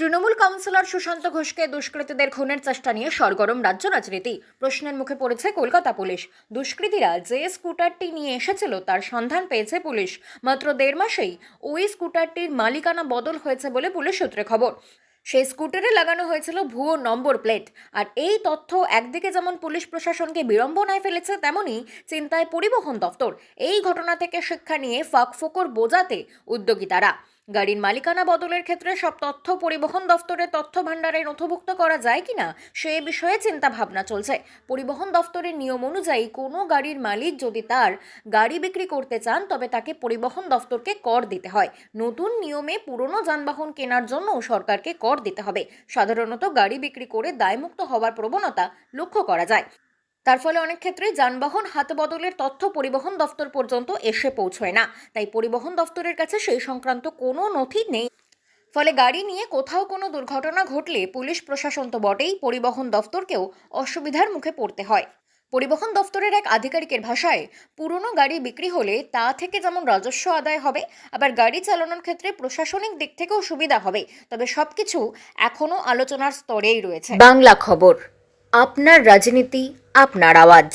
Trinamool councillor Sushant ঘোষকে দুষ্কৃতীদের খুনের চেষ্টা নিয়ে সরগরম রাজ্য রাজনীতি। প্রশ্নের মুখে পড়েছে কলকাতা পুলিশ। দুষ্কৃতীরা যে স্কুটারটি নিয়ে এসেছিল, তার সন্ধান পেয়েছে পুলিশ। মাত্র দেড় মাসেই ওই স্কুটারটির মালিকানা বদল হয়েছে বলে পুলিশ সূত্রে খবর। সেই স্কুটারে লাগানো হয়েছিল ভুয়ো নম্বর প্লেট। আর এই তথ্য একদিকে যেমন পুলিশ প্রশাসনকে বিড়ম্বনায় ফেলেছে, তেমনি চিন্তায় পরিবহন দপ্তর। এই ঘটনা থেকে শিক্ষা নিয়ে ফাঁকফোকর বোঝাতে উদ্যোগী তারা। গাড়ির মালিকানা বদলের ক্ষেত্রে সব তথ্য পরিবহন দফতরের তথ্য ভাণ্ডারে নথিভুক্ত করা যায় কিনা, সে বিষয়ে চিন্তা ভাবনা চলছে। পরিবহন দফতরের নিয়ম অনুযায়ী কোনো গাড়ির মালিক যদি তার গাড়ি বিক্রি করতে চান, তবে তাকে পরিবহন দফতরকে কর দিতে হয়। নতুন নিয়মে পুরনো যানবাহন কেনার জন্য সরকারকে কর দিতে হবে। সাধারণত গাড়ি বিক্রি করে দায়মুক্ত হওয়ার প্রবণতা লক্ষ্য করা যায়। তার ফলে অনেক ক্ষেত্রে যানবাহন হাত বদলের তথ্য পরিবহন দফতর পর্যন্ত এসে পৌঁছয় না। তাই পরিবহন দফতরের কাছে সেই সংক্রান্ত কোনো নথি নেই। ফলে গাড়ি নিয়ে কোথাও কোনো দুর্ঘটনা ঘটলে পুলিশ, প্রশাসন তো বটেই পরিবহন দফতরকেও অসুবিধার মুখে পড়তে হয়। পরিবহন দফতরের এক আধিকারিকের ভাষায়, পুরনো গাড়ি বিক্রি হলে তা থেকে যেমন রাজস্ব আদায় হবে, আবার গাড়ি চালানোর ক্ষেত্রে প্রশাসনিক দিক থেকেও সুবিধা হবে। তবে সবকিছু এখনও আলোচনার স্তরেই রয়েছে। বাংলা খবর, আপনার রাজনীতি আপনার আওয়াজ।